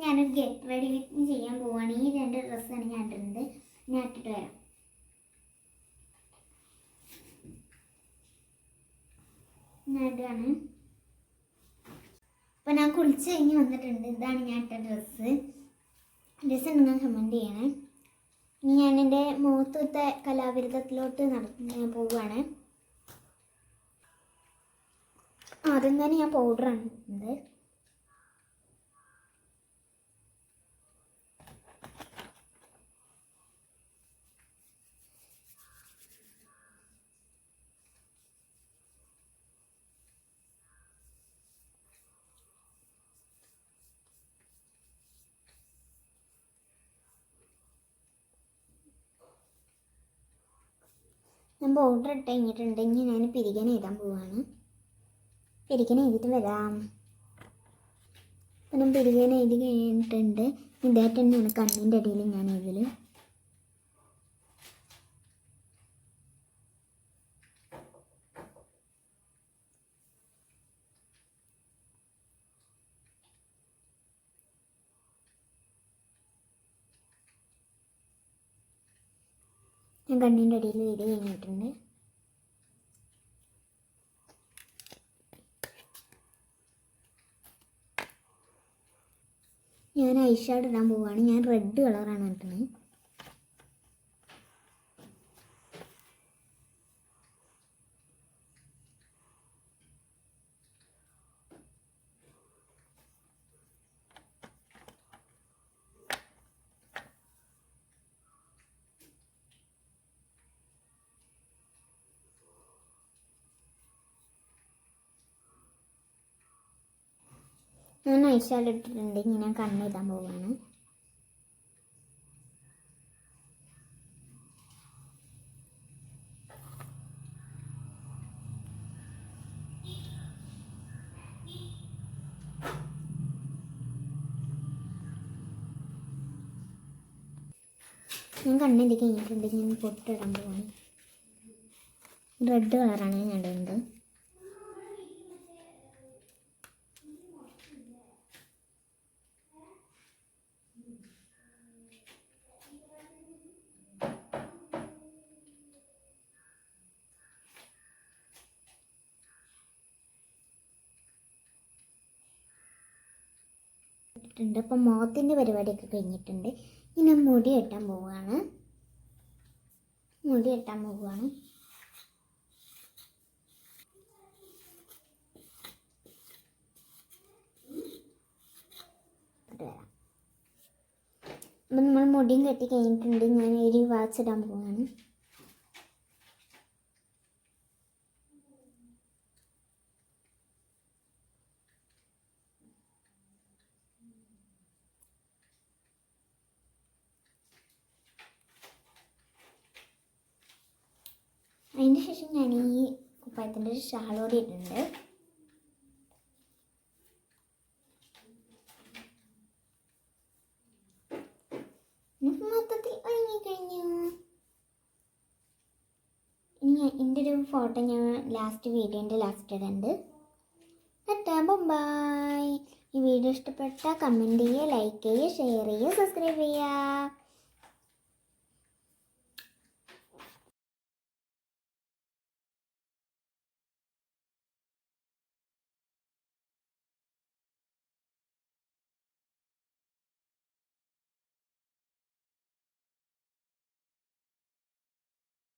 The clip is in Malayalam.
ഞാനൊരു ഗെറ്റ് റെഡി വിത്ത് ചെയ്യാൻ പോവാണ്. ഈ രണ്ട് ഡ്രസ്സാണ് ഞാൻ ഇട്ടിരുന്നത്. ഞാൻ ഇട്ടിട്ട് വരാം. ഞാൻ ഇടുകയാണ് അപ്പോൾ ഞാൻ കുളിച്ച് കഴിഞ്ഞ് വന്നിട്ടുണ്ട്. ഇതാണ് ഞാൻ ഇട്ട ഡ്രസ്സ് ഡ്രസ്സ് നിങ്ങൾ കമന്റ് ചെയ്യണേ. ഇനി ഞാൻ എന്റെ മുഖത്തത്തെ കലാവിരുദ്ധത്തിലോട്ട് നട പോവുകയാണ് ആദ്യം തന്നെ ഞാൻ പൗഡറാണ് ഇടുന്നത് ഞാൻ ബോർഡർ ഇട്ട് കഴിഞ്ഞിട്ടുണ്ടെങ്കിൽ ഞാൻ പിരികൻ എഴുതാൻ പോവാണ്. പിരികൻ എഴുതിയിട്ട് വരാം. അപ്പം ഞാൻ പിരികൻ എഴുതി കഴിഞ്ഞിട്ടുണ്ട്. ഇതായിട്ട് തന്നെയാണ് കണ്ണിന്റെ ഇടയിൽ ഞാൻ എഴുതൽ ഞാൻ കണ്ണിന്റെ അടിയിൽ ഇത് കഴിഞ്ഞിട്ടുണ്ട്. ഞാൻ ഐഷാഡ് ഇടാൻ പോവുകയാണ് ഞാൻ റെഡ് കളറാണ് ഇട്ടത്. ഞാൻ ഇട്ടിട്ടുണ്ട് ഇനി ഞാൻ കണ്ണെഴുതാൻ പോവാണ് ഞാൻ കണ്ണെഴുതി കഴിഞ്ഞിട്ടുണ്ടെങ്കിൽ ഞാൻ പൊട്ടിടാൻ പോവാണ് റെഡ് കളറാണ് ഞാൻ ഇടുന്നത് ഇട്ടിട്ടുണ്ട് അപ്പം മുഖത്തിന്റെ പരിപാടിയൊക്കെ കഴിഞ്ഞിട്ടുണ്ട്. ഇനി മുടി കെട്ടാൻ പോവുകയാണ് മുടി കെട്ടാൻ പോവുകയാണ് അപ്പം നമ്മൾ മുടിയും കെട്ടി കഴിഞ്ഞിട്ടുണ്ട്. ഞാൻ ഒരു വാച്ച് ഇടാൻ പോവുകയാണ് ശേഷം ഞാൻ ഈ കുപ്പായത്തിന്റെ ഒരു ഷാൾ കൂടി ഇട്ടിട്ടുണ്ട്. മൊത്തത്തിൽ ഒരുങ്ങിക്കഴിഞ്ഞു ഇനി എന്റെ ഒരു ഫോട്ടോ ഞാൻ ലാസ്റ്റ് വീഡിയോന്റെ ലാസ്റ്റ് ഇടുന്നുണ്ട് ബൈ ഈ വീഡിയോ ഇഷ്ടപ്പെട്ടാൽ കമന്റ് ചെയ്യുക ലൈക്ക് ചെയ്യുക ഷെയർ ചെയ്യുക സബ്സ്ക്രൈബ് ചെയ്യുക.